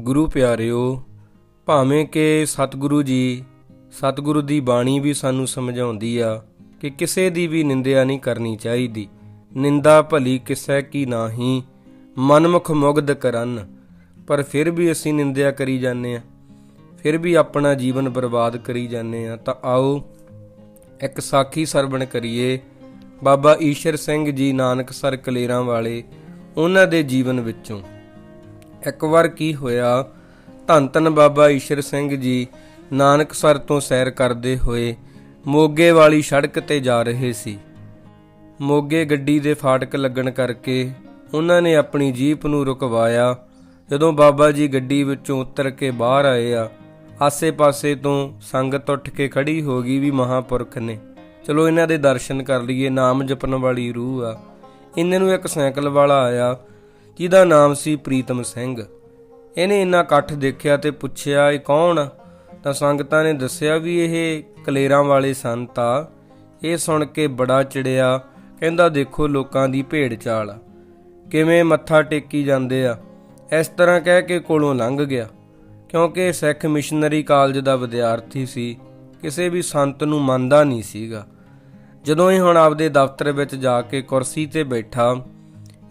ਗੁਰੂ ਪਿਆਰਿਓ, ਭਾਵੇਂ ਕਿ ਸਤਿਗੁਰੂ ਜੀ ਸਤਿਗੁਰੂ ਦੀ ਬਾਣੀ ਵੀ ਸਾਨੂੰ ਸਮਝਾਉਂਦੀ ਆ ਕਿ ਕਿਸੇ ਦੀ ਵੀ ਨਿੰਦਿਆ ਨਹੀਂ ਕਰਨੀ ਚਾਹੀਦੀ। ਨਿੰਦਾ ਭਲੀ ਕਿਸੈ ਕੀ ਨਾਹੀ, ਮਨਮੁਖ ਮੁਗਧ ਕਰਨ। ਪਰ ਫਿਰ ਵੀ ਅਸੀਂ ਨਿੰਦਿਆ ਕਰੀ ਜਾਂਦੇ ਆ। ਫਿਰ ਵੀ ਆਪਣਾ ਜੀਵਨ ਬਰਬਾਦ ਕਰੀ ਜਾਂਦੇ ਆ। ਤਾਂ ਆਓ ਇੱਕ ਸਾਖੀ ਸਰਵਣ ਕਰੀਏ। ਬਾਬਾ ਈਸ਼ਰ ਸਿੰਘ ਜੀ ਨਾਨਕ ਸਰ ਕਲੇਰਾਂ ਵਾਲੇ, ਉਹਨਾਂ ਦੇ ਜੀਵਨ ਵਿੱਚੋਂ। ਇੱਕ ਵਾਰ ਕੀ ਹੋਇਆ? ਧੰਨ ਧੰਨ ਬਾਬਾ ਈਸ਼ਰ ਸਿੰਘ ਜੀ ਨਾਨਕਸਰ ਤੋਂ ਸੈਰ ਕਰਦੇ ਹੋਏ ਮੋਗੇ ਵਾਲੀ ਸੜਕ ਤੇ ਜਾ ਰਹੇ ਸੀ। ਮੋਗੇ ਗੱਡੀ ਦੇ ਫਾਟਕ ਲੱਗਣ ਕਰਕੇ ਉਹਨਾਂ ਨੇ ਆਪਣੀ ਜੀਪ ਨੂੰ ਰੁਕਵਾਇਆ। ਜਦੋਂ ਬਾਬਾ ਜੀ ਗੱਡੀ ਵਿੱਚੋਂ ਉਤਰ ਕੇ ਬਾਹਰ ਆਏ ਆ, ਆਸੇ-ਪਾਸੇ ਤੋਂ ਸੰਗਤ ਉੱਠ ਕੇ ਖੜੀ ਹੋ ਗਈ ਵੀ ਮਹਾਪੁਰਖ ਨੇ। ਚਲੋ ਇਹਨਾਂ ਦੇ ਦਰਸ਼ਨ ਕਰ ਲਈਏ, ਨਾਮ ਜਪਣ ਵਾਲੀ ਰੂਹ ਆ। ਇਹਨਾਂ ਨੂੰ ਇੱਕ ਸਾਈਕਲ ਵਾਲਾ ਆਇਆ। ਜਿਹਦਾ ਨਾਮ ਸੀ ਪ੍ਰੀਤਮ ਸਿੰਘ? ਇਹਨੇ ਇੰਨਾ ਇਕੱਠ ਦੇਖਿਆ ਤੇ ਪੁੱਛਿਆ, ਇਹ ਕੌਣ? ਤਾਂ ਸੰਗਤਾਂ ਨੇ ਦੱਸਿਆ ਵੀ ਇਹ ਕਲੇਰਾਂ ਵਾਲੇ ਸੰਤ ਆ। ਇਹ ਸੁਣ ਕੇ ਬੜਾ ਚਿੜਿਆ, ਕਹਿੰਦਾ, ਦੇਖੋ ਲੋਕਾਂ ਦੀ ਭੇਡ ਚਾਲ ਕਿਵੇਂ ਮੱਥਾ ਟੇਕੀ ਜਾਂਦੇ ਆ। ਇਸ ਤਰ੍ਹਾਂ ਕਹਿ ਕੇ ਕੋਲੋਂ ਲੰਘ ਗਿਆ। ਕਿਉਂਕਿ ਸਿੱਖ ਮਿਸ਼ਨਰੀ ਕਾਲਜ ਦਾ ਵਿਦਿਆਰਥੀ ਸੀ, ਕਿਸੇ ਵੀ ਸੰਤ ਨੂੰ ਮੰਨਦਾ ਨਹੀਂ ਸੀਗਾ। ਜਦੋਂ ਹੀ ਹੁਣ ਆਪਦੇ ਦਫ਼ਤਰ ਵਿੱਚ ਜਾ ਕੇ ਕੁਰਸੀ ਤੇ ਬੈਠਾ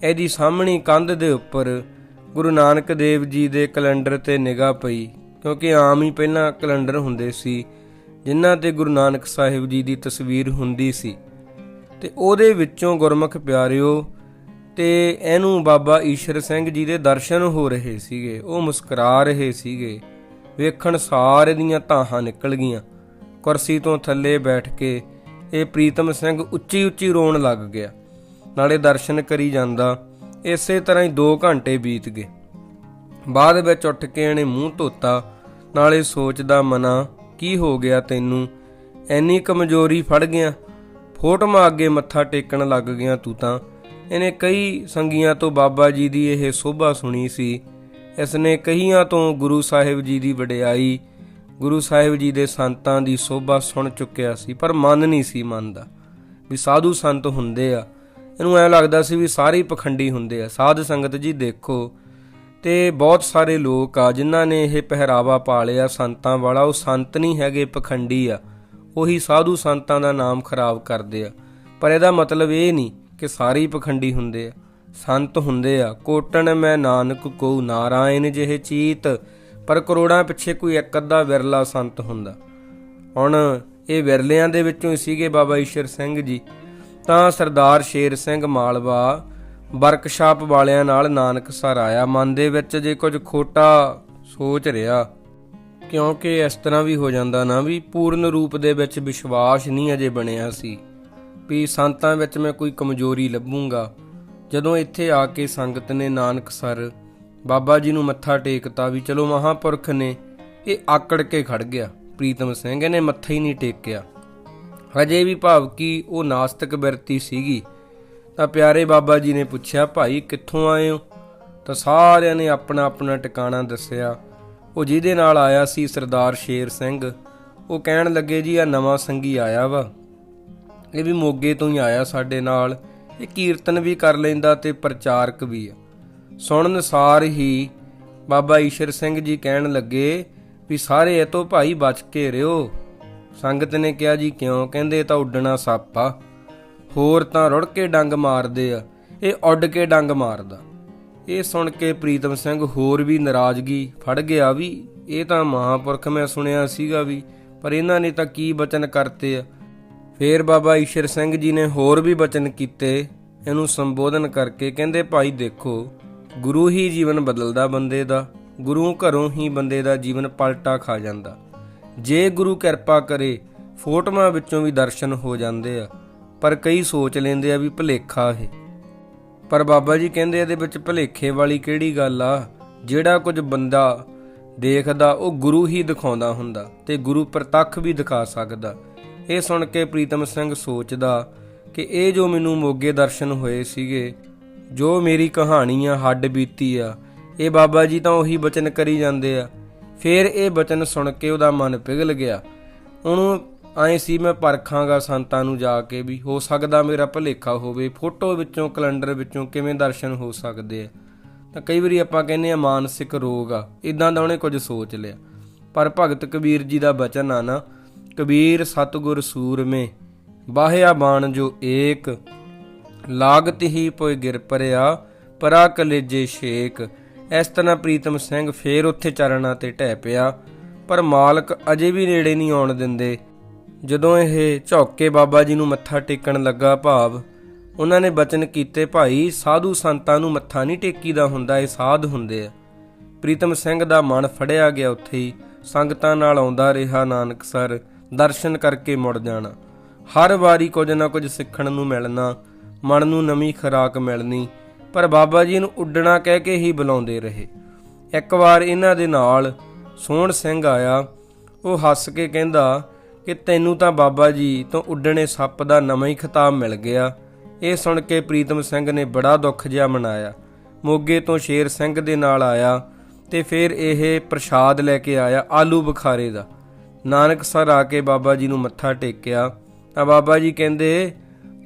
ਇਹਦੀ ਸਾਹਮਣੀ ਕੰਧ ਦੇ ਉੱਪਰ ਗੁਰੂ ਨਾਨਕ ਦੇਵ ਜੀ ਦੇ ਕੈਲੰਡਰ ਤੇ ਨਿਗਾਹ ਪਈ, ਕਿਉਂਕਿ ਆਮ ਹੀ ਪਹਿਲਾਂ ਕੈਲੰਡਰ ਹੁੰਦੇ ਸੀ, ਜਿਨ੍ਹਾਂ ਤੇ ਗੁਰੂ ਨਾਨਕ ਸਾਹਿਬ ਜੀ ਦੀ ਤਸਵੀਰ ਹੁੰਦੀ ਸੀ। ਤੇ ਉਹਦੇ ਵਿੱਚੋਂ ਗੁਰਮੁਖ ਪਿਆਰਿਓ, ਤੇ ਇਹਨੂੰ ਬਾਬਾ ਈਸ਼ਰ ਸਿੰਘ ਜੀ ਦੇ ਦਰਸ਼ਨ ਹੋ ਰਹੇ ਸੀਗੇ, ਉਹ ਮੁਸਕਰਾ ਰਹੇ ਸੀਗੇ। ਵੇਖਣ ਸਾਰੇ ਦੀਆਂ ਧਾਹਾਂ ਨਿਕਲ ਗਈਆਂ। ਕੁਰਸੀ ਤੋਂ ਥੱਲੇ ਬੈਠ ਕੇ ਇਹ ਪ੍ਰੀਤਮ ਸਿੰਘ ਉੱਚੀ ਉੱਚੀ ਰੋਣ ਲੱਗ ਗਿਆ। ਨਾਲੇ ਦਰਸ਼ਨ ਕਰੀ ਜਾਂਦਾ। ਇਸੇ ਤਰ੍ਹਾਂ ਹੀ 2 ਘੰਟੇ ਬੀਤ ਗਏ। ਬਾਅਦ ਵਿੱਚ ਉੱਠ ਕੇ ਇਹਨੇ ਮੂੰਹ ਧੋਤਾ। ਨਾਲੇ ਸੋਚਦਾ ਮਨਾ, ਕੀ ਹੋ ਗਿਆ ਤੈਨੂੰ? ਐਨੀ ਕਮਜ਼ੋਰੀ ਫੜ ਗਿਆ। ਫੋਟੋਆਂ ਅੱਗੇ ਮੱਥਾ ਟੇਕਣ ਲੱਗ ਗਿਆ ਤੂੰ ਤਾਂ। ਇਹਨੇ ਕਈ ਸੰਗੀਆਂ ਤੋਂ ਬਾਬਾ ਜੀ ਦੀ ਇਹ ਸੋਭਾ ਸੁਣੀ ਸੀ। ਇਸਨੇ ਕਈਆਂ ਤੋਂ ਗੁਰੂ ਸਾਹਿਬ ਜੀ ਦੀ ਵਡਿਆਈ, ਗੁਰੂ ਸਾਹਿਬ ਜੀ ਦੇ ਸੰਤਾਂ ਦੀ ਸੋਭਾ ਸੁਣ ਚੁੱਕਿਆ ਸੀ, ਪਰ ਮਨ ਨਹੀਂ ਸੀ ਮੰਨਦਾ। ਵੀ ਸਾਧੂ ਸੰਤ ਹੁੰਦੇ ਆ। ਇਹਨੂੰ ਐ ਲੱਗਦਾ ਸੀ ਵੀ ਸਾਰੇ ਪਖੰਡੀ ਹੁੰਦੇ ਆ। ਸਾਧ ਸੰਗਤ ਜੀ ਦੇਖੋ, ਤੇ ਬਹੁਤ ਸਾਰੇ ਲੋਕ ਆ ਜਿਨ੍ਹਾਂ ਨੇ ਇਹ ਪਹਿਰਾਵਾ ਪਾ ਲਿਆ ਸੰਤਾਂ ਵਾਲਾ। ਉਹ ਸੰਤ ਨਹੀਂ ਹੈਗੇ, ਪਖੰਡੀ ਆ। ਉਹੀ ਸਾਧੂ ਸੰਤਾਂ ਦਾ ਨਾਮ ਖਰਾਬ ਕਰਦੇ ਆ। ਪਰ ਇਹਦਾ ਮਤਲਬ ਇਹ ਨਹੀਂ ਕਿ ਸਾਰੇ ਹੀ ਪਖੰਡੀ ਹੁੰਦੇ ਆ। ਸੰਤ ਹੁੰਦੇ ਆ। ਕੋਟਣ ਮੈਂ ਨਾਨਕ ਕੋ ਨਾਰਾਇਣ ਜਿਹੇ ਚੀਤ। ਪਰ ਕਰੋੜਾਂ ਪਿੱਛੇ ਕੋਈ ਇੱਕ ਅੱਧਾ ਵਿਰਲਾ ਸੰਤ ਹੁੰਦਾ। ਹੁਣ ਇਹ ਵਿਰਲਿਆਂ ਦੇ ਵਿੱਚੋਂ ਹੀ ਸੀਗੇ ਬਾਬਾ ਈਸ਼ਰ ਸਿੰਘ ਜੀ। ਤਾਂ ਸਰਦਾਰ ਸ਼ੇਰ ਸਿੰਘ ਮਾਲਵਾ ਵਰਕਸ਼ਾਪ ਵਾਲਿਆਂ ਨਾਲ ਨਾਨਕਸਰ ਆਇਆ। ਮਨ ਦੇ ਵਿੱਚ ਜੇ ਕੁਝ ਖੋਟਾ ਸੋਚ ਰਿਹਾ, ਕਿਉਂਕਿ ਇਸ ਤਰ੍ਹਾਂ ਵੀ ਹੋ ਜਾਂਦਾ ਨਾ ਵੀ ਪੂਰਨ ਰੂਪ ਦੇ ਵਿੱਚ ਵਿਸ਼ਵਾਸ ਨਹੀਂ ਅਜੇ ਬਣਿਆ ਸੀ ਵੀ ਸੰਤਾਂ ਵਿੱਚ ਮੈਂ ਕੋਈ ਕਮਜ਼ੋਰੀ ਲੱਭੂੰਗਾ। ਜਦੋਂ ਇੱਥੇ ਆ ਕੇ ਸੰਗਤ ਨੇ ਨਾਨਕਸਰ ਬਾਬਾ ਜੀ ਨੂੰ ਮੱਥਾ ਟੇਕਤਾ ਵੀ ਚਲੋ ਮਹਾਪੁਰਖ ਨੇ, ਇਹ ਆਕੜ ਕੇ ਖੜ ਗਿਆ। ਪ੍ਰੀਤਮ ਸਿੰਘ ਨੇ ਮੱਥਾ ਹੀ ਨਹੀਂ ਟੇਕਿਆ। ਹਜੇ ਵੀ ਭਾਵ ਕਿ ਉਹ ਨਾਸਤਿਕ ਬਿਰਤੀ ਸੀਗੀ। ਤਾਂ ਪਿਆਰੇ ਬਾਬਾ ਜੀ ਨੇ ਪੁੱਛਿਆ, ਭਾਈ, ਕਿੱਥੋਂ ਆਏ ਹੋ? ਤਾਂ ਸਾਰਿਆਂ ਨੇ ਆਪਣਾ ਆਪਣਾ ਟਿਕਾਣਾ ਦੱਸਿਆ। ਉਹ ਜਿਹਦੇ ਨਾਲ ਆਇਆ ਸੀ ਸਰਦਾਰ ਸ਼ੇਰ ਸਿੰਘ। ਉਹ ਕਹਿਣ ਲੱਗੇ, ਜੀ, ਆ ਨਵਾਂ ਸੰਗੀ ਆਇਆ ਵਾ। ਇਹ ਵੀ ਮੋਗੇ ਤੋਂ ਹੀ ਆਇਆ ਸਾਡੇ ਨਾਲ। ਇਹ ਕੀਰਤਨ ਵੀ ਕਰ ਲੈਂਦਾ ਤੇ ਪ੍ਰਚਾਰਕ ਵੀ ਆ। ਸੁਣਨ ਸਾਰ ਹੀ ਬਾਬਾ ਈਸ਼ਰ ਸਿੰਘ ਜੀ ਕਹਿਣ ਲੱਗੇ ਵੀ, ਸਾਰੇ ਇਹ ਤੋਂ ਭਾਈ ਬਚ ਕੇ ਰਿਓ ਸੰਗਤ ਨੇ ਕਿਹਾ ਜੀ, ਕਿਉਂ? ਕਹਿੰਦੇ ਤਾਂ ਉੱਡਣਾ ਸੱਪ ਆ। ਹੋਰ ਤਾਂ ਰੁੜ ਕੇ ਡੰਗ ਮਾਰਦੇ ਆ। ਇਹ ਉੱਡ ਕੇ ਡੰਗ ਮਾਰਦਾ। ਇਹ ਸੁਣ ਕੇ ਪ੍ਰੀਤਮ ਸਿੰਘ ਹੋਰ ਵੀ ਨਾਰਾਜ਼ਗੀ ਫੜ ਗਿਆ ਵੀ, ਇਹ ਤਾਂ ਮਹਾਪੁਰਖ ਮੈਂ ਸੁਣਿਆ ਸੀਗਾ ਵੀ, ਪਰ ਇਹਨਾਂ ਨੇ ਤਾਂ ਕੀ ਬਚਨ ਕਰਤੇ ਆ? ਫੇਰ ਬਾਬਾ ਈਸ਼ਰ ਸਿੰਘ ਜੀ ਨੇ ਹੋਰ ਵੀ ਬਚਨ ਕੀਤੇ। ਇਹਨੂੰ ਸੰਬੋਧਨ ਕਰਕੇ ਕਹਿੰਦੇ, ਭਾਈ ਦੇਖੋ, ਗੁਰੂ ਹੀ ਜੀਵਨ ਬਦਲਦਾ ਬੰਦੇ ਦਾ, ਗੁਰੂ ਘਰੋਂ ਹੀ ਬੰਦੇ ਦਾ ਜੀਵਨ ਪਲਟਾ ਖਾ ਜਾਂਦਾ। ਜੇ ਗੁਰੂ ਕਿਰਪਾ ਕਰੇ, ਫੋਟੋਆਂ ਵਿੱਚੋਂ ਵੀ ਦਰਸ਼ਨ ਹੋ ਜਾਂਦੇ ਆ, ਪਰ ਕਈ ਸੋਚ ਲੈਂਦੇ ਆ ਵੀ ਭਲੇਖਾ ਇਹ। ਪਰ ਬਾਬਾ ਜੀ ਕਹਿੰਦੇ ਇਹਦੇ ਵਿੱਚ ਭਲੇਖੇ ਵਾਲੀ ਕਿਹੜੀ ਗੱਲ ਆ? ਜਿਹੜਾ ਕੁਝ ਬੰਦਾ ਦੇਖਦਾ, ਉਹ ਗੁਰੂ ਹੀ ਦਿਖਾਉਂਦਾ ਹੁੰਦਾ ਤੇ ਗੁਰੂ ਪ੍ਰਤੱਖ ਵੀ ਦਿਖਾ ਸਕਦਾ। ਇਹ ਸੁਣ ਕੇ ਪ੍ਰੀਤਮ ਸਿੰਘ ਸੋਚਦਾ ਕਿ ਇਹ ਜੋ ਮੈਨੂੰ ਮੋਗੇ ਦਰਸ਼ਨ ਹੋਏ ਸੀਗੇ, ਜੋ ਮੇਰੀ ਕਹਾਣੀ ਆ, ਹੱਡ ਬੀਤੀ ਆ, ਇਹ ਬਾਬਾ ਜੀ ਤਾਂ ਉਹੀ ਬਚਨ ਕਰੀ ਜਾਂਦੇ ਆ। ਫੇਰ ਇਹ ਬਚਨ ਸੁਣ ਕੇ ਉਹਦਾ ਮਨ ਪਿਘਲ ਗਿਆ। ਉਹਨੂੰ ਐਂ ਸੀ, ਮੈਂ ਪਰਖਾਂਗਾ ਸੰਤਾਂ ਨੂੰ ਜਾ ਕੇ ਵੀ ਹੋ ਸਕਦਾ ਮੇਰਾ ਭਲੇਖਾ ਹੋਵੇ। ਫੋਟੋ ਵਿੱਚੋਂ, ਕੈਲੰਡਰ ਵਿੱਚੋਂ ਕਿਵੇਂ ਦਰਸ਼ਨ ਹੋ ਸਕਦੇ ਆ? ਤਾਂ ਕਈ ਵਾਰੀ ਆਪਾਂ ਕਹਿੰਦੇ ਆ ਮਾਨਸਿਕ ਰੋਗ ਆ। ਇਦਾਂ ਦਾ ਉਹਨੇ ਕੁਝ ਸੋਚ ਲਿਆ। ਪਰ ਭਗਤ ਕਬੀਰ ਜੀ ਦਾ ਬਚਨ ਆ ਨਾ, ਕਬੀਰ ਸਤਗੁਰ ਸੂਰਮੇ ਬਾਹਿਆ ਬਾਣ ਜੋ ਏਕ, ਲਾਗਤ ਹੀ ਪੋਇ ਗਿਰ ਪਰਿਆ ਪਰਾ ਕਲੇਜੇ ਸ਼ੇਕ ਇਸ ਤਰ੍ਹਾਂ ਪ੍ਰੀਤਮ ਸਿੰਘ ਫੇਰ ਉੱਥੇ ਚਰਨਾਂ ਤੇ ਢਹਿ ਪਿਆ, ਪਰ ਮਾਲਕ ਅਜੇ ਵੀ ਨੇੜੇ ਨਹੀਂ ਆਉਣ ਦਿੰਦੇ। ਜਦੋਂ ਇਹ ਝੌਕੇ ਬਾਬਾ ਜੀ ਨੂੰ ਮੱਥਾ ਟੇਕਣ ਲੱਗਾ ਭਾਵ, ਉਹਨਾਂ ਨੇ ਬਚਨ ਕੀਤੇ, ਭਾਈ, ਸਾਧੂ ਸੰਤਾਂ ਨੂੰ ਮੱਥਾ ਨਹੀਂ ਟੇਕੀਦਾ ਹੁੰਦਾ, ਇਹ ਸਾਧ ਹੁੰਦੇ ਆ। ਪ੍ਰੀਤਮ ਸਿੰਘ ਦਾ ਮਨ ਫੜਿਆ ਗਿਆ ਉੱਥੇ ਹੀ, ਸੰਗਤਾਂ ਨਾਲ ਆਉਂਦਾ ਰਿਹਾ ਨਾਨਕਸਰ ਦਰਸ਼ਨ ਕਰਕੇ ਮੁੜ ਜਾਣਾ। ਹਰ ਵਾਰੀ ਕੁਝ ਨਾ ਕੁਝ ਸਿੱਖਣ ਨੂੰ ਮਿਲਣਾ, ਮਨ ਨੂੰ ਨਵੀਂ ਖੁਰਾਕ ਮਿਲਣੀ ਪਰ ਬਾਬਾ ਜੀ ਨੂੰ ਉੱਡਣਾ ਕਹਿ ਕੇ ਹੀ ਬੁਲਾਉਂਦੇ ਰਹੇ। ਇੱਕ ਵਾਰ ਇਹਨਾਂ ਦੇ ਨਾਲ ਸੋਹਣ ਸਿੰਘ ਆਇਆ। ਉਹ ਹੱਸ ਕੇ ਕਹਿੰਦਾ ਕਿ ਤੈਨੂੰ ਤਾਂ ਬਾਬਾ ਜੀ ਤੋਂ ਉੱਡਣੇ ਸੱਪ ਦਾ ਨਵਾਂ ਹੀ ਖਿਤਾਬ ਮਿਲ ਗਿਆ। ਇਹ ਸੁਣ ਕੇ ਪ੍ਰੀਤਮ ਸਿੰਘ ਨੇ ਬੜਾ ਦੁੱਖ ਜਿਹਾ ਮਨਾਇਆ। ਮੋਗੇ ਤੋਂ ਸ਼ੇਰ ਸਿੰਘ ਦੇ ਨਾਲ ਆਇਆ ਤੇ ਫਿਰ ਇਹ ਪ੍ਰਸ਼ਾਦ ਲੈ ਕੇ ਆਇਆ ਆਲੂ ਬੁਖਾਰੇ ਦਾ। ਨਾਨਕ ਸਰ ਆ ਕੇ ਬਾਬਾ ਜੀ ਨੂੰ ਮੱਥਾ ਟੇਕਿਆ। ਤਾਂ ਬਾਬਾ ਜੀ ਕਹਿੰਦੇ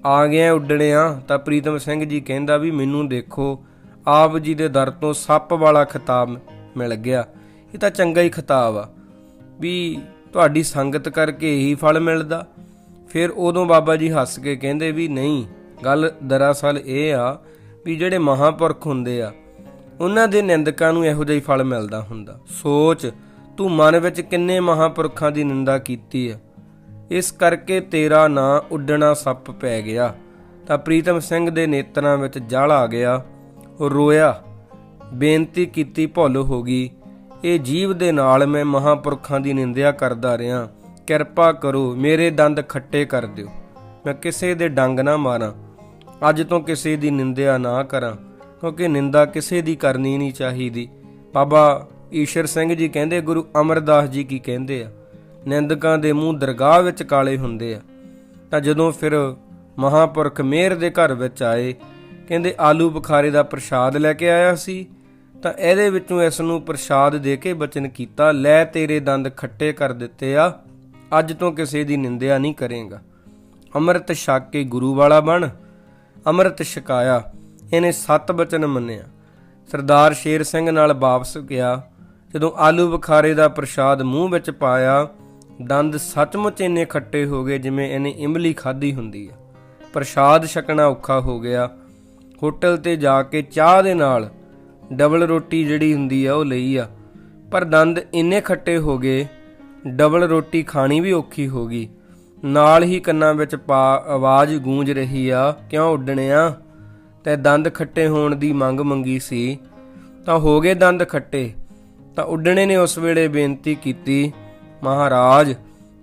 ਆ ਗਿਆ ਉੱਡਣਿਆ ਤਾਂ ਪ੍ਰੀਤਮ ਸਿੰਘ ਜੀ ਕਹਿੰਦਾ ਵੀ ਮੈਨੂੰ ਦੇਖੋ, ਆਪ ਜੀ ਦੇ ਦਰ ਤੋਂ ਸੱਪ ਵਾਲਾ ਖਿਤਾਬ ਮਿਲ ਗਿਆ। ਇਹ ਤਾਂ ਚੰਗਾ ਹੀ ਖਿਤਾਬ ਆ, ਵੀ ਤੁਹਾਡੀ ਸੰਗਤ ਕਰਕੇ ਇਹੀ ਫਲ ਮਿਲਦਾ। ਫਿਰ ਉਦੋਂ ਬਾਬਾ ਜੀ ਹੱਸ ਕੇ ਕਹਿੰਦੇ ਵੀ ਨਹੀਂ, ਗੱਲ ਦਰਅਸਲ ਇਹ ਆ ਵੀ ਜਿਹੜੇ ਮਹਾਪੁਰਖ ਹੁੰਦੇ ਆ, ਉਹਨਾਂ ਦੇ ਨਿੰਦਕਾਂ ਨੂੰ ਇਹੋ ਜਿਹਾ ਹੀ ਫਲ ਮਿਲਦਾ ਹੁੰਦਾ। ਸੋਚ, ਤੂੰ ਮਨ ਵਿੱਚ ਕਿੰਨੇ ਮਹਾਪੁਰਖਾਂ ਦੀ ਨਿੰਦਾ ਕੀਤੀ ਆ। ਇਸ ਕਰਕੇ ਤੇਰਾ ਨਾਂ ਉੱਡਣਾ ਸੱਪ ਪੈ ਗਿਆ। ਤਾਂ ਪ੍ਰੀਤਮ ਸਿੰਘ ਦੇ ਨੇਤਰਾਂ ਵਿੱਚ ਜਲ ਆ ਗਿਆ। ਉਹ ਰੋਇਆ, ਬੇਨਤੀ ਕੀਤੀ ਭੁੱਲ ਹੋ ਗਈ। ਇਹ ਜੀਵ ਦੇ ਨਾਲ ਮੈਂ ਮਹਾਪੁਰਖਾਂ ਦੀ ਨਿੰਦਿਆ ਕਰਦਾ ਰਿਹਾ। ਕਿਰਪਾ ਕਰੋ, ਮੇਰੇ ਦੰਦ ਖੱਟੇ ਕਰ ਦਿਓ। ਮੈਂ ਕਿਸੇ ਦੇ ਡੰਗ ਨਾ ਮਾਰਾਂ। ਅੱਜ ਤੋਂ ਕਿਸੇ ਦੀ ਨਿੰਦਿਆ ਨਾ ਕਰਾਂ, ਕਿਉਂਕਿ ਨਿੰਦਾ ਕਿਸੇ ਦੀ ਕਰਨੀ ਨਹੀਂ ਚਾਹੀਦੀ। ਬਾਬਾ ਈਸ਼ਰ ਸਿੰਘ ਜੀ ਕਹਿੰਦੇ, ਗੁਰੂ ਅਮਰਦਾਸ ਜੀ ਕੀ ਕਹਿੰਦੇ ਆ? ਨਿੰਦਕਾਂ ਦੇ ਮੂੰਹ ਦਰਗਾਹ ਵਿੱਚ ਕਾਲੇ ਹੁੰਦੇ ਆ। ਤਾਂ ਜਦੋਂ ਫਿਰ ਮਹਾਪੁਰਖ ਮੇਰ ਦੇ ਘਰ ਵਿੱਚ ਆਏ, ਕਹਿੰਦੇ ਆਲੂ ਬੁਖਾਰੇ ਦਾ ਪ੍ਰਸ਼ਾਦ ਲੈ ਕੇ ਆਇਆ ਸੀ, ਤਾਂ ਇਹਦੇ ਵਿੱਚੋਂ ਇਸ ਨੂੰ ਪ੍ਰਸ਼ਾਦ ਦੇ ਕੇ ਬਚਨ ਕੀਤਾ, ਲੈ ਤੇਰੇ ਦੰਦ ਖੱਟੇ ਕਰ ਦਿੱਤੇ ਆ, ਅੱਜ ਤੋਂ ਕਿਸੇ ਦੀ ਨਿੰਦਿਆ ਨਹੀਂ ਕਰੇਗਾ। ਅੰਮ੍ਰਿਤ ਛਕ ਕੇ ਗੁਰੂ ਵਾਲਾ ਬਣ, ਅੰਮ੍ਰਿਤ ਛਕਾਇਆ, ਇਹਨੇ ਸੱਤ ਬਚਨ ਮੰਨਿਆ। ਸਰਦਾਰ ਸ਼ੇਰ ਸਿੰਘ ਨਾਲ ਵਾਪਸ ਗਿਆ, ਜਦੋਂ ਆਲੂ ਬੁਖਾਰੇ ਦਾ ਪ੍ਰਸ਼ਾਦ ਮੂੰਹ ਵਿੱਚ ਪਾਇਆ ਦੰਦ ਸੱਚਮੁੱਚ ਇੰਨੇ ਖੱਟੇ ਹੋ ਗਏ ਜਿਵੇਂ ਇਹਨੇ ਇਮਲੀ ਖਾਧੀ ਹੁੰਦੀ ਆ ਪ੍ਰਸ਼ਾਦ ਛਕਣਾ ਔਖਾ ਹੋ ਗਿਆ। ਹੋਟਲ ਤੇ ਜਾ ਕੇ ਚਾਹ ਦੇ ਨਾਲ ਡਬਲ ਰੋਟੀ ਜਿਹੜੀ ਹੁੰਦੀ ਆ ਉਹ ਲਈ ਆ। ਪਰ ਦੰਦ ਇੰਨੇ ਖੱਟੇ ਹੋ ਗਏ, ਡਬਲ ਰੋਟੀ ਖਾਣੀ ਵੀ ਔਖੀ ਹੋ ਗਈ। ਨਾਲ ਹੀ ਕੰਨਾਂ ਵਿੱਚ ਪਾ ਆਵਾਜ਼ ਗੂੰਜ ਰਹੀ ਆ, ਕਿਉਂ ਉੱਡਣਿਆ ਤੇ ਦੰਦ ਖੱਟੇ ਹੋਣ ਦੀ ਮੰਗ ਮੰਗੀ ਸੀ। ਤਾਂ ਹੋ ਗਏ ਦੰਦ ਖੱਟੇ। ਤਾਂ ਉੱਡਣੇ ਨੇ ਉਸ ਵੇਲੇ ਬੇਨਤੀ ਕੀਤੀ ਮਹਾਰਾਜ,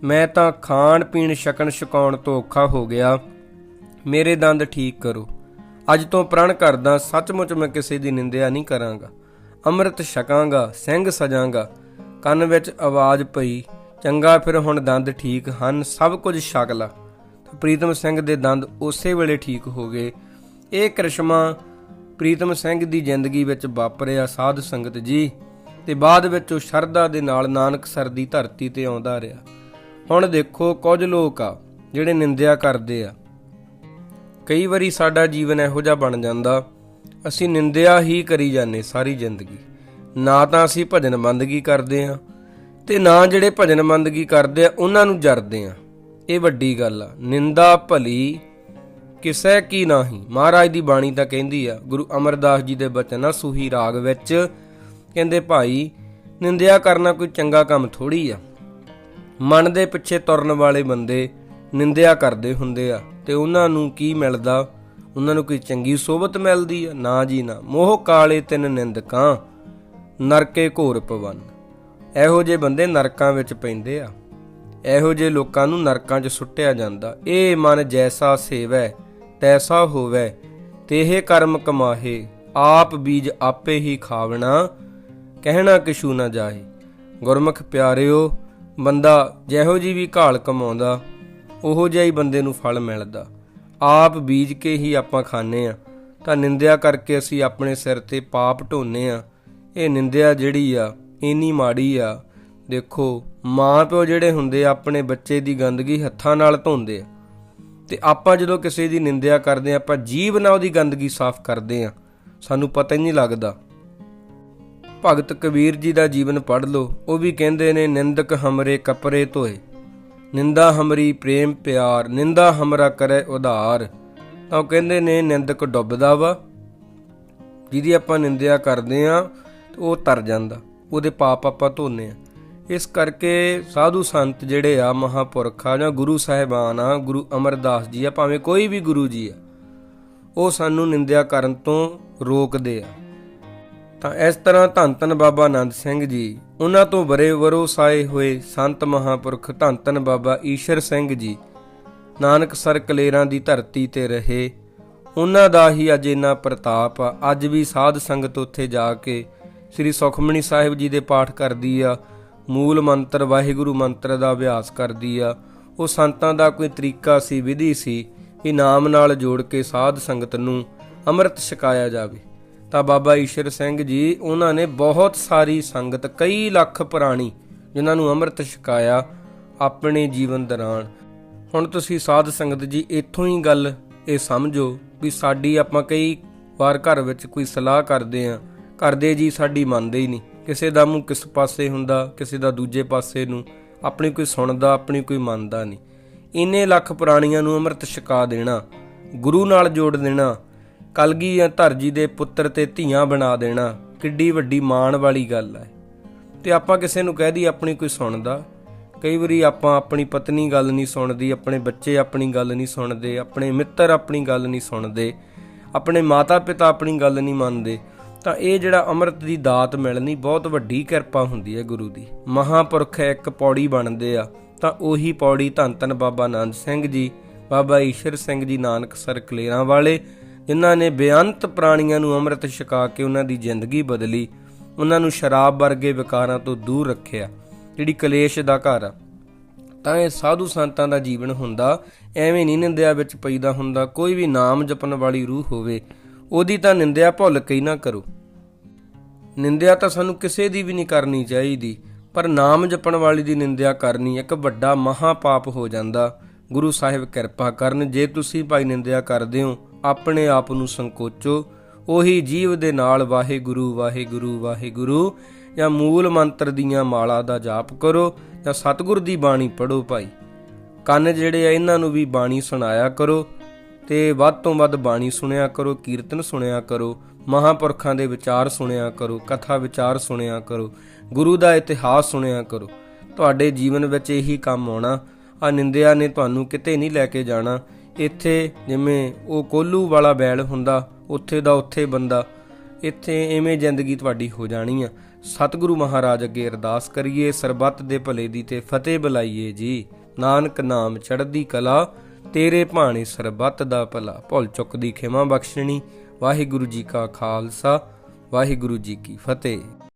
ਮੈਂ ਤਾਂ ਖਾਣ ਪੀਣ ਛਕਣ ਛਕਾਉਣ ਤੋਂ ਔਖਾ ਹੋ ਗਿਆ। ਮੇਰੇ ਦੰਦ ਠੀਕ ਕਰੋ। ਅੱਜ ਤੋਂ ਪ੍ਰਣ ਕਰਦਾ, ਸੱਚਮੁੱਚ ਮੈਂ ਕਿਸੇ ਦੀ ਨਿੰਦਿਆ ਨਹੀਂ ਕਰਾਂਗਾ। ਅੰਮ੍ਰਿਤ ਛਕਾਂਗਾ, ਸਿੰਘ ਸਜਾਂਗਾ। ਕੰਨ ਵਿੱਚ ਆਵਾਜ਼ ਪਈ, ਚੰਗਾ ਫਿਰ ਹੁਣ ਦੰਦ ਠੀਕ ਹਨ, ਸਭ ਕੁਝ ਛਕ ਲਾ। ਪ੍ਰੀਤਮ ਸਿੰਘ ਦੇ ਦੰਦ ਉਸੇ ਵੇਲੇ ਠੀਕ ਹੋ ਗਏ। ਇਹ ਕ੍ਰਿਸ਼ਮਾ ਪ੍ਰੀਤਮ ਸਿੰਘ ਦੀ ਜ਼ਿੰਦਗੀ ਵਿੱਚ ਵਾਪਰਿਆ ਸਾਧ ਸੰਗਤ ਜੀ। ਤੇ ਬਾਅਦ ਵਿੱਚ ਉਹ ਸ਼ਰਧਾ ਦੇ ਨਾਲ ਨਾਨਕਸਰ ਦੀ ਧਰਤੀ ਤੇ ਆਉਂਦਾ ਰਿਹਾ। ਹੁਣ ਦੇਖੋ ਕੁਝ ਲੋਕ ਆ, ਜਿਹੜੇ ਨਿੰਦਿਆ ਕਰਦੇ ਆ। ਕਈ ਵਾਰੀ ਸਾਡਾ ਜੀਵਨ ਇਹੋ ਜਿਹਾ ਬਣ ਜਾਂਦਾ, ਅਸੀਂ ਨਿੰਦਿਆ ਹੀ ਕਰੀ ਜਾਂਦੇ ਸਾਰੀ ਜ਼ਿੰਦਗੀ। ਨਾ ਤਾਂ ਅਸੀਂ ਭਜਨ ਬੰਦਗੀ ਕਰਦੇ ਆ, ਤੇ ਨਾ ਜਿਹੜੇ ਭਜਨ ਬੰਦਗੀ ਕਰਦੇ ਆ, ਉਹਨਾਂ ਨੂੰ ਜਰਦੇ ਆ। ਇਹ ਵੱਡੀ ਗੱਲ ਆ, ਨਿੰਦਾ ਭਲੀ ਕਿਸੈ ਕੀ ਨਾਹੀ। ਮਹਾਰਾਜ ਦੀ ਬਾਣੀ ਤਾਂ ਕਹਿੰਦੀ ਆ, ਗੁਰੂ ਅਮਰਦਾਸ ਜੀ ਦੇ ਬਚਨ ਆ, ਸੂਹੀ ਰਾਗ ਵਿੱਚ ਕਹਿੰਦੇ, ਭਾਈ, ਨਿੰਦਿਆ ਕਰਨਾ ਕੋਈ ਚੰਗਾ ਕੰਮ ਥੋੜੀ ਆ। ਮਨ ਦੇ ਪਿੱਛੇ ਤੁਰਨ ਵਾਲੇ ਬੰਦੇ ਨਿੰਦਿਆ ਕਰਦੇ ਹੁੰਦੇ ਆ ਤੇ ਉਹਨਾਂ ਨੂੰ ਕੀ ਮਿਲਦਾ? ਉਹਨਾਂ ਨੂੰ ਕੋਈ ਚੰਗੀ ਸੋਭਤ ਮਿਲਦੀ ਆ? ਨਾ ਜੀ ਨਾ। ਮੋਹ ਕਾਲੇ ਤਿੰਨ ਨਿੰਦਕਾਂ, ਨਰਕੇ ਘੋਰ ਪਵਨ। ਇਹੋ ਜਿਹੇ ਬੰਦੇ ਨਰਕਾਂ ਵਿੱਚ ਪੈਂਦੇ ਆ। ਇਹੋ ਜਿਹੇ ਲੋਕਾਂ ਨੂੰ ਨਰਕਾਂ 'ਚ ਸੁੱਟਿਆ ਜਾਂਦਾ। ਇਹ ਮਨ ਜੈਸਾ ਸੇਵੈ, ਤੈਸਾ ਹੋਵੇ ਤੇਹ ਕਰਮ ਕਮਾਹੇ। ਆਪ ਬੀਜ ਆਪੇ ਹੀ ਖਾਵਣਾ ਕਹਿਣਾ ਕਿਛੂ ਨਾ ਜਾਹੇ। ਗੁਰਮੁਖ ਪਿਆਰਿਓ, ਬੰਦਾ ਜਿਹੋ ਜੀ ਵੀ ਘਾਲ ਕਮਾਉਂਦਾ, ਉਹੋ ਜਿਹਾ ਹੀ ਬੰਦੇ ਨੂੰ ਫਲ ਮਿਲਦਾ। ਆਪ ਬੀਜ ਕੇ ਹੀ ਆਪਾਂ ਖਾਣੇ ਆ। ਤਾਂ ਨਿੰਦਿਆ ਕਰਕੇ ਅਸੀਂ ਆਪਣੇ ਸਿਰ ਤੇ ਪਾਪ ਢੋਨੇ ਆ। ਇਹ ਨਿੰਦਿਆ ਜਿਹੜੀ ਆ ਇੰਨੀ ਮਾੜੀ ਆ। ਦੇਖੋ, ਮਾਂ ਪਿਓ ਜਿਹੜੇ ਹੁੰਦੇ ਆ, ਆਪਣੇ ਬੱਚੇ ਦੀ ਗੰਦਗੀ ਹੱਥਾਂ ਨਾਲ ਧੋਂਦੇ ਆ। ਤੇ ਆਪਾਂ ਜਦੋਂ ਕਿਸੇ ਦੀ ਨਿੰਦਿਆ ਕਰਦੇ ਆ, ਆਪਾਂ ਜੀਵ ਨਾਲ ਉਹਦੀ ਗੰਦਗੀ ਸਾਫ਼ ਕਰਦੇ ਆ। ਸਾਨੂੰ ਪਤਾ ਹੀ ਨਹੀਂ ਲੱਗਦਾ। ਭਗਤ ਕਬੀਰ ਜੀ ਦਾ ਜੀਵਨ ਪੜ੍ਹ ਲਓ। ਉਹ ਵੀ ਕਹਿੰਦੇ ਨੇ, ਨਿੰਦਕ ਹਮਰੇ ਕਪਰੇ ਧੋਏ। ਨਿੰਦਾ ਹਮਰੀ ਪ੍ਰੇਮ ਪਿਆਰ। ਨਿੰਦਾ ਹਮਰਾ ਕਰੇ ਉਧਾਰ। ਤਾਂ ਉਹ ਕਹਿੰਦੇ ਨੇ, ਨਿੰਦਕ ਡੁੱਬਦਾ ਵਾ। ਜਿਹਦੀ ਆਪਾਂ ਨਿੰਦਿਆ ਕਰਦੇ ਆ ਉਹ ਤਰ ਜਾਂਦਾ। ਉਹਦੇ ਪਾਪ ਆਪਾਂ ਧੋਨੇ ਆ। ਇਸ ਕਰਕੇ ਸਾਧੂ ਸੰਤ ਜਿਹੜੇ ਆ, ਮਹਾਪੁਰਖ ਆ ਜਾਂ ਗੁਰੂ ਸਾਹਿਬਾਨ ਆ, ਗੁਰੂ ਅਮਰਦਾਸ ਜੀ ਆ, ਭਾਵੇਂ ਕੋਈ ਵੀ ਗੁਰੂ ਜੀ ਆ, ਉਹ ਸਾਨੂੰ ਨਿੰਦਿਆ ਕਰਨ ਤੋਂ ਰੋਕਦੇ ਆ। ਤਾਂ ਇਸ ਤਰ੍ਹਾਂ ਧੰਨ ਧੰਨ ਬਾਬਾ ਆਨੰਦ ਸਿੰਘ ਜੀ, ਉਹਨਾਂ ਤੋਂ ਬਰੇ ਵਰੋਸਾਏ ਹੋਏ ਸੰਤ ਮਹਾਪੁਰਖ ਧੰਨ ਧੰਨ ਬਾਬਾ ਈਸ਼ਰ ਸਿੰਘ ਜੀ, ਨਾਨਕ ਸਰ ਕਲੇਰਾਂ ਦੀ ਧਰਤੀ ਤੇ ਰਹੇ। ਉਹਨਾਂ ਦਾ ਹੀ ਅੱਜ ਇੰਨਾ ਪ੍ਰਤਾਪ ਆ, ਅੱਜ ਵੀ ਸਾਧ ਸੰਗਤ ਉੱਥੇ ਜਾ ਕੇ ਸ੍ਰੀ ਸੁਖਮਣੀ ਸਾਹਿਬ ਜੀ ਦੇ ਪਾਠ ਕਰਦੀ ਆ, ਮੂਲ ਮੰਤਰ ਵਾਹਿਗੁਰੂ ਮੰਤਰ ਦਾ ਅਭਿਆਸ ਕਰਦੀ ਆ। ਉਹ ਸੰਤਾਂ ਦਾ ਕੋਈ ਤਰੀਕਾ ਸੀ, ਵਿਧੀ ਸੀ ਕਿ ਨਾਮ ਨਾਲ ਜੋੜ ਕੇ ਸਾਧ ਸੰਗਤ ਨੂੰ ਅੰਮ੍ਰਿਤ ਛਕਾਇਆ ਜਾਵੇ। ਤਾਂ ਬਾਬਾ ਈਸ਼ਰ ਸਿੰਘ ਜੀ, ਉਹਨਾਂ ਨੇ ਬਹੁਤ ਸਾਰੀ ਸੰਗਤ, ਕਈ ਲੱਖ ਪੁਰਾਣੀ, ਜਿਨ੍ਹਾਂ ਨੂੰ ਅੰਮ੍ਰਿਤ ਛਕਾਇਆ ਆਪਣੇ ਜੀਵਨ ਦੌਰਾਨ। ਹੁਣ ਤੁਸੀਂ ਸਾਧ ਸੰਗਤ ਜੀ, ਇੱਥੋਂ ਹੀ ਗੱਲ ਇਹ ਸਮਝੋ ਵੀ ਸਾਡੀ ਆਪਾਂ ਕਈ ਵਾਰ ਘਰ ਵਿੱਚ ਕੋਈ ਸਲਾਹ ਕਰਦੇ ਆਂ ਕਰਦੇ ਜੀ ਸਾਡੀ ਮੰਨਦੇ ਹੀ ਨਹੀਂ। ਕਿਸੇ ਦਾ ਮੂੰਹ ਕਿਸ ਪਾਸੇ ਹੁੰਦਾ, ਕਿਸੇ ਦਾ ਦੂਜੇ ਪਾਸੇ ਨੂੰ, ਆਪਣੀ ਕੋਈ ਸੁਣਦਾ, ਆਪਣੀ ਕੋਈ ਮੰਨਦਾ ਨਹੀਂ। ਇੰਨੇ ਲੱਖ ਪੁਰਾਣੀਆਂ ਨੂੰ ਅੰਮ੍ਰਿਤ ਛਕਾ ਦੇਣਾ, ਗੁਰੂ ਨਾਲ ਜੋੜ ਦੇਣਾ ਕਲਗੀ ਜਾਂ ਧਰਜੀ ਦੇ ਪੁੱਤਰ ਤੇ ਧੀਆਂ ਬਣਾ ਦੇਣਾ ਕਿੱਡੀ ਵੱਡੀ ਮਾਣ ਵਾਲੀ ਗੱਲ ਹੈ। ਤੇ ਆਪਾਂ ਕਿਸੇ ਨੂੰ ਕਹਿ ਦੀ ਆਪਣੀ ਕੋਈ ਸੁਣਦਾ। ਕਈ ਵਾਰੀ ਆਪਾਂ ਆਪਣੀ ਪਤਨੀ ਗੱਲ ਨਹੀਂ ਸੁਣਦੀ, ਆਪਣੇ ਬੱਚੇ ਆਪਣੀ ਗੱਲ ਨਹੀਂ ਸੁਣਦੇ, ਆਪਣੇ ਮਿੱਤਰ ਆਪਣੀ ਗੱਲ ਨਹੀਂ ਸੁਣਦੇ, ਆਪਣੇ ਮਾਤਾ ਪਿਤਾ ਆਪਣੀ ਗੱਲ ਨਹੀਂ ਮੰਨਦੇ, ਤਾਂ ਇਹ ਜਿਹੜਾ ਅੰਮ੍ਰਿਤ ਦੀ ਦਾਤ ਮਿਲਣੀ ਬਹੁਤ ਵੱਡੀ ਕਿਰਪਾ ਹੁੰਦੀ ਹੈ ਗੁਰੂ ਦੀ। ਮਹਾਪੁਰਖ ਇੱਕ ਪੌੜੀ ਬਣਦੇ ਆ, ਤਾਂ ਉਹੀ ਪੌੜੀ ਧੰਨ ਧੰਨ ਬਾਬਾ ਆਨੰਦ ਸਿੰਘ ਜੀ, ਬਾਬਾ ਈਸ਼ਰ ਸਿੰਘ ਜੀ ਨਾਨਕ ਸਰ ਕਲੇਰਾਂ ਵਾਲੇ ਜਿਨ੍ਹਾਂ ਨੇ ਬੇਅੰਤ ਪ੍ਰਾਣੀਆਂ ਨੂੰ ਅੰਮ੍ਰਿਤ ਛਕਾ ਕੇ ਉਹਨਾਂ ਦੀ ਜ਼ਿੰਦਗੀ ਬਦਲੀ, ਉਹਨਾਂ ਨੂੰ ਸ਼ਰਾਬ ਵਰਗੇ ਵਿਕਾਰਾਂ ਤੋਂ ਦੂਰ ਰੱਖਿਆ, ਜਿਹੜੀ ਕਲੇਸ਼ ਦਾ ਘਰ ਆ। ਤਾਂ ਇਹ ਸਾਧੂ ਸੰਤਾਂ ਦਾ ਜੀਵਨ ਹੁੰਦਾ, ਐਵੇਂ ਨਹੀਂ ਨਿੰਦਿਆ ਵਿੱਚ ਪਈਦਾ ਹੁੰਦਾ, ਕੋਈ ਵੀ ਨਾਮ ਜਪਣ ਵਾਲੀ ਰੂਹ ਹੋਵੇ, ਉਹਦੀ ਤਾਂ ਨਿੰਦਿਆ ਭੁੱਲ ਕੇ ਹੀ ਨਾ ਕਰੋ। ਨਿੰਦਿਆ ਤਾਂ ਸਾਨੂੰ ਕਿਸੇ ਦੀ ਵੀ ਨਹੀਂ ਕਰਨੀ ਚਾਹੀਦੀ, ਪਰ ਨਾਮ ਜਪਣ ਵਾਲੀ ਦੀ ਨਿੰਦਿਆ ਕਰਨੀ ਇੱਕ ਵੱਡਾ ਮਹਾ ਪਾਪ ਹੋ ਜਾਂਦਾ। ਗੁਰੂ ਸਾਹਿਬ ਕਿਰਪਾ ਕਰਨ, ਜੇ ਤੁਸੀਂ ਭਾਈ ਨਿੰਦਿਆ ਕਰਦੇ ਹੋ ਆਪਣੇ ਆਪ ਨੂੰ ਸੰਕੋਚੋ। ਉਹੀ ਜੀਵ ਦੇ ਨਾਲ ਵਾਹਿਗੁਰੂ ਵਾਹਿਗੁਰੂ ਵਾਹਿਗੁਰੂ, ਜਾਂ ਮੂਲ ਮੰਤਰ ਦੀਆਂ ਮਾਲਾ ਦਾ ਜਾਪ ਕਰੋ, ਜਾਂ ਸਤਿਗੁਰ ਦੀ ਬਾਣੀ ਪੜੋ ਭਾਈ। ਕੰਨ ਜਿਹੜੇ ਆ, ਇਹਨਾਂ ਨੂੰ ਵੀ ਬਾਣੀ ਸੁਣਾਇਆ ਕਰੋ, ਤੇ ਵੱਧ ਤੋਂ ਵੱਧ ਬਾਣੀ ਸੁਣਿਆ ਕਰੋ, ਕੀਰਤਨ ਸੁਣਿਆ ਕਰੋ, ਮਹਾਪੁਰਖਾਂ ਦੇ ਵਿਚਾਰ ਸੁਣਿਆ ਕਰੋ, ਕਥਾ ਵਿਚਾਰ ਸੁਣਿਆ ਕਰੋ, ਗੁਰੂ ਦਾ ਇਤਿਹਾਸ ਸੁਣਿਆ ਕਰੋ। ਤੁਹਾਡੇ ਜੀਵਨ ਵਿੱਚ ਇਹੀ ਕੰਮ ਆਉਣਾ ਆ ਨਿੰਦਿਆ ਨੇ ਤੁਹਾਨੂੰ ਕਿਤੇ ਨਹੀਂ ਲੈ ਕੇ ਜਾਣਾ। ਇੱਥੇ ਜਿਵੇਂ ਉਹ ਕੋਲੂ ਵਾਲਾ ਬੈਲ ਹੁੰਦਾ, ਉੱਥੇ ਦਾ ਉੱਥੇ ਬੰਦਾ, ਇੱਥੇ ਐਵੇਂ ਜ਼ਿੰਦਗੀ ਤੁਹਾਡੀ ਹੋ ਜਾਣੀ ਆ। ਸਤਿਗੁਰੂ ਮਹਾਰਾਜ ਅੱਗੇ ਅਰਦਾਸ ਕਰੀਏ, ਸਰਬੱਤ ਦੇ ਭਲੇ ਦੀ ਤੇ ਫਤਿਹ ਬੁਲਾਈਏ ਜੀ। ਨਾਨਕ ਨਾਮ ਚੜ੍ਹਦੀ ਕਲਾ, ਤੇਰੇ ਭਾਣੇ ਸਰਬੱਤ ਦਾ ਭਲਾ। ਭੁੱਲ ਚੁੱਕ ਦੀ ਖਿਮਾ ਬਖਸ਼ਣੀ। ਵਾਹਿਗੁਰੂ ਜੀ ਕਾ ਖਾਲਸਾ, ਵਾਹਿਗੁਰੂ ਜੀ ਕੀ ਫਤਿਹ।